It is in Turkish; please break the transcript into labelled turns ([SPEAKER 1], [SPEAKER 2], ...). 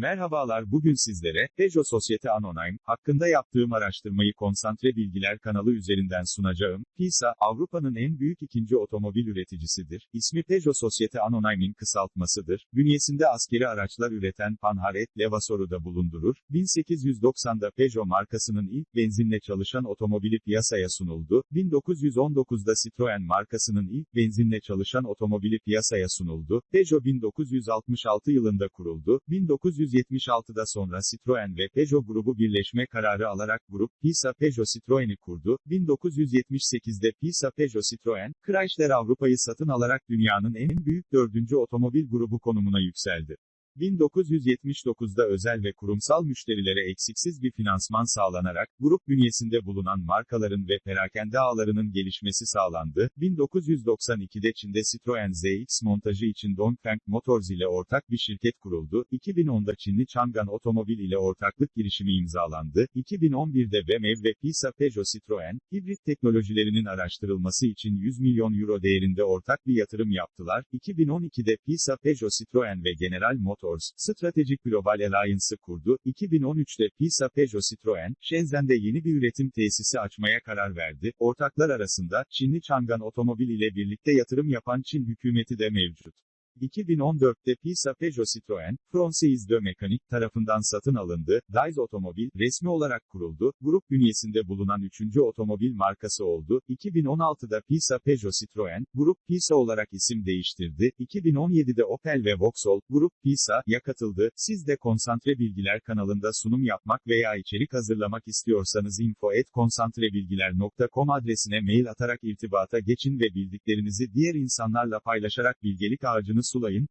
[SPEAKER 1] Merhabalar bugün sizlere, Peugeot Sosyete Anonim, hakkında yaptığım araştırmayı Konsantre Bilgiler kanalı üzerinden sunacağım. PISA, Avrupa'nın en büyük ikinci otomobil üreticisidir. İsmi Peugeot Sosyete Anonim'in kısaltmasıdır. Bünyesinde askeri araçlar üreten Panhard Levasor'u da bulundurur. 1890'da Peugeot markasının ilk benzinle çalışan otomobili piyasaya sunuldu. 1919'da Citroen markasının ilk benzinle çalışan otomobili piyasaya sunuldu. Peugeot 1966 yılında kuruldu. 1976'da sonra Citroen ve Peugeot grubu birleşme kararı alarak grup PISA Peugeot Citroen'i kurdu. 1978'de PISA Peugeot Citroen, Chrysler Avrupa'yı satın alarak dünyanın en büyük dördüncü otomobil grubu konumuna yükseldi. 1979'da özel ve kurumsal müşterilere eksiksiz bir finansman sağlanarak, grup bünyesinde bulunan markaların ve perakende ağlarının gelişmesi sağlandı. 1992'de Çin'de Citroen ZX montajı için Dongfeng Motors ile ortak bir şirket kuruldu. 2010'da Çinli Chang'an Otomobil ile ortaklık girişimi imzalandı. 2011'de BMW ve PISA Peugeot Citroen, hibrit teknolojilerinin araştırılması için 100 milyon euro değerinde ortak bir yatırım yaptılar. 2012'de PISA Peugeot Citroen ve General Motors, Strategic Global Alliance'ı kurdu. 2013'te PISA Peugeot Citroen, Shenzhen'de yeni bir üretim tesisi açmaya karar verdi. Ortaklar arasında, Çinli Chang'an Otomobil ile birlikte yatırım yapan Çin hükümeti de mevcut. 2014'te PISA Peugeot Citroen, Francaise de Mekanik tarafından satın alındı. Daiz Otomobil, resmi olarak kuruldu. Grup bünyesinde bulunan üçüncü otomobil markası oldu. 2016'da PISA Peugeot Citroen, Grup PISA olarak isim değiştirdi. 2017'de Opel ve Vauxhall, Grup PISA'ya katıldı. Siz de Konsantre Bilgiler kanalında sunum yapmak veya içerik hazırlamak istiyorsanız info@konsantrebilgiler.com adresine mail atarak irtibata geçin ve bildiklerinizi diğer insanlarla paylaşarak bilgelik ağacını sulayın.